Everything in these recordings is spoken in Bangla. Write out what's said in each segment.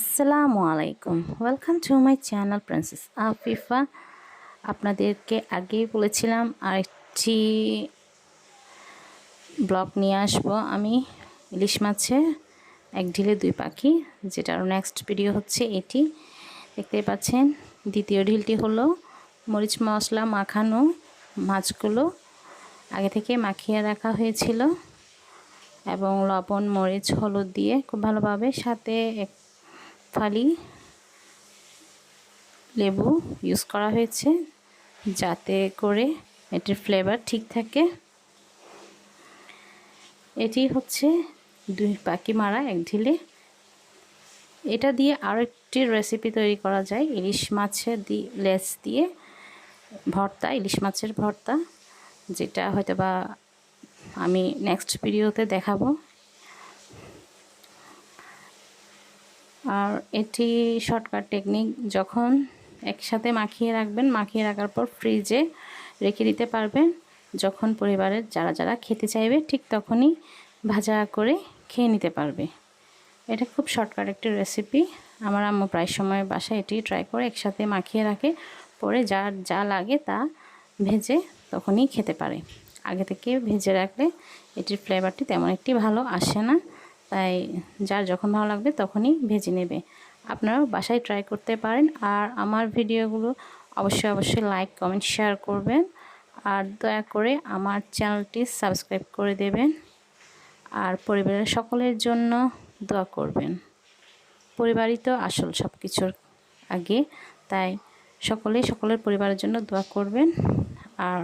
আসসালামু আলাইকুম। Welcome to my channel princess Afifa আপনাদেরকে আগেই বলেছিলাম আরেকটি ব্লগ নিয়ে আসব আমি। ইলিশ মাছের এক ঢিলে দুই পাখি যেটার নেক্সট ভিডিও হচ্ছে এটি। দেখতে পাচ্ছেন, দ্বিতীয় ঢিলটি হলো মরিচ, মশলা, মাখানো মাছগুলো আগে থেকে মাখিয়ে রাখা হয়েছিল। এবং লবণ, মরিচ, হলুদ দিয়ে খুব ভালোভাবে সাথে এক ফালি লেবু ইউজ করা হয়েছে যাতে করে এটির ফ্লেভার ঠিক থাকে। এটি হচ্ছে দুই পাখি মারা এক ঢিলে। এটা দিয়ে আরও একটি রেসিপি তৈরি করা যায়, ইলিশ মাছের দিয়ে লেস দিয়ে ভর্তা, ইলিশ মাছের ভর্তা, যেটা হয়তো বা আমি নেক্সট ভিডিওতে দেখাবো। আর এটি শর্টকাট টেকনিক যখন একসাথে মাখিয়ে রাখবেন, মাখিয়ে রাখার পর ফ্রিজে রেখে দিতে পারবেন। যখন পরিবারের যারা যারা খেতে চাইবে, ঠিক তখনই ভাজা করে খেয়ে নিতে পারবে। এটা খুব শর্টকাট একটি রেসিপি আমার আম্মু প্রায় সময় বাসায় এটি ট্রাই করে একসাথে মাখিয়ে রাখে। পরে যার যা লাগে তা ভেজে তখনই খেতে পারে। আগে থেকে ভেজে রাখলে এটির ফ্লেভারটি তেমন একটি ভালো আসে না। তাই যার যখন ভালো লাগবে তখনই ভেজে নেবে। আপনারাও বাসায় ট্রাই করতে পারেন আর আমার ভিডিওগুলো অবশ্যই অবশ্যই লাইক কমেন্ট শেয়ার করবেন। আর দয়া করে আমার চ্যানেলটি সাবস্ক্রাইব করে দেবেন। আর পরিবারের সকলের জন্য দোয়া করবেন। পরিবারই তো আসল সব কিছুর আগে। তাই সকলেই সকলের পরিবারের জন্য দোয়া করবেন। আর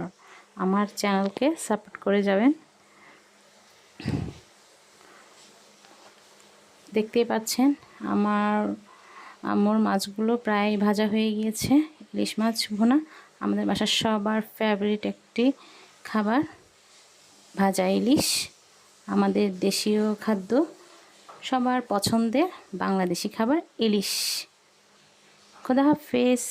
আমার চ্যানেলকে সাপোর্ট করে যাবেন। দেখতেই পাচ্ছেন, আমার আমার মাছগুলো প্রায় ভাজা হয়ে গিয়েছে, ইলিশ মাছ ভুনা। আমাদের বাসার সবার ফেভারিট একটি খাবার, ভাজা ইলিশ। আমাদের দেশীয় খাদ্য, সবার পছন্দের বাংলাদেশি খাবার ইলিশ। খোদা হাফেজ।